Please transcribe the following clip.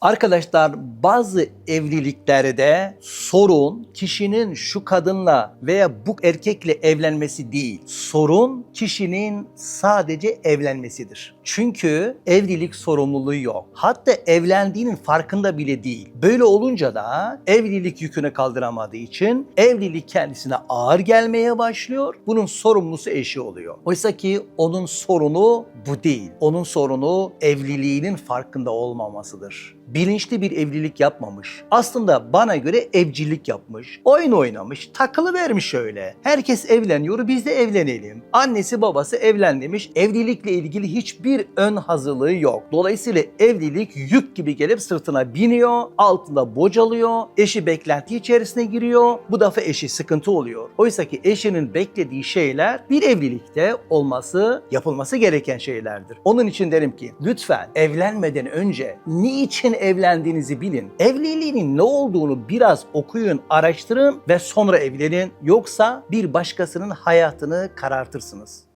Arkadaşlar bazı evliliklerde sorun kişinin şu kadınla veya bu erkekle evlenmesi değil. Sorun kişinin sadece evlenmesidir. Çünkü evlilik sorumluluğu yok. Hatta evlendiğinin farkında bile değil. Böyle olunca da evlilik yükünü kaldıramadığı için evlilik kendisine ağır gelmeye başlıyor. Bunun sorumlusu eşi oluyor. Oysa ki onun sorunu bu değil. Onun sorunu evliliğinin farkında olmamasıdır bilinçli bir evlilik yapmamış. Aslında bana göre evcilik yapmış. Oyun oynamış, takılı vermiş öyle. Herkes evleniyor, biz de evlenelim. Annesi babası evlen demiş. Evlilikle ilgili hiçbir ön hazırlığı yok. Dolayısıyla evlilik yük gibi gelip sırtına biniyor, altında bocalıyor, eşi beklenti içerisine giriyor. Bu defa eşi sıkıntı oluyor. Oysa ki eşinin beklediği şeyler bir evlilikte olması, yapılması gereken şeylerdir. Onun için derim ki lütfen evlenmeden önce niçin evlendiğinizi bilin. Evliliğin ne olduğunu biraz okuyun, araştırın ve sonra evlenin. Yoksa bir başkasının hayatını karartırsınız.